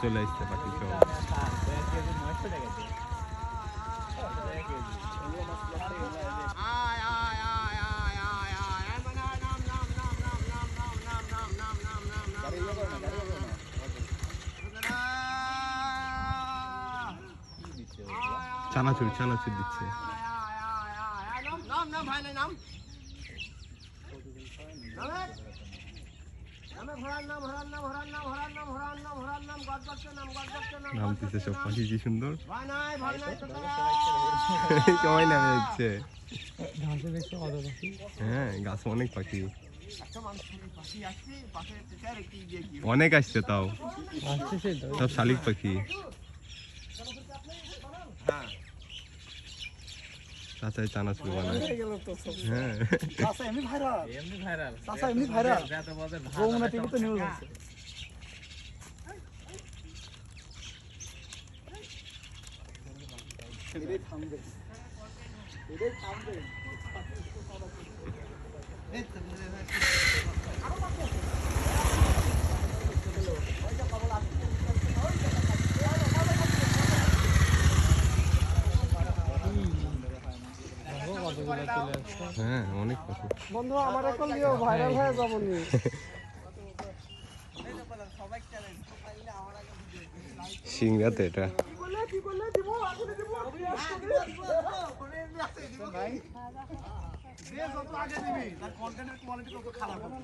চলে আসছে পাখি সব। চানাচুর চানাচুর দিচ্ছে। নাম? সব পাখি কি সুন্দর। সবাই নামে যাচ্ছে হ্যাঁ গাছে অনেক পাখি। অনেক আসছে তাও। সব শালিক পাখি। চাচাই চানাচুর বানায়। হ্যাঁ চাচা এমনি ভাইরাল এমনি ভাইরাল চাচা এমনি ভাইরাল যমুনা টিভিতে নিউজ আছে। এটাই থামবে। এটাই থামবে। হ্যাঁ অনেক পাখি। বন্ধু আমার এখন দিও ভাইরাল হয়ে যাব নি। সিংড়াতে এটা। আগে দিবি তার কন্টেন্টের কোয়ালিটি কত খারাপ হবে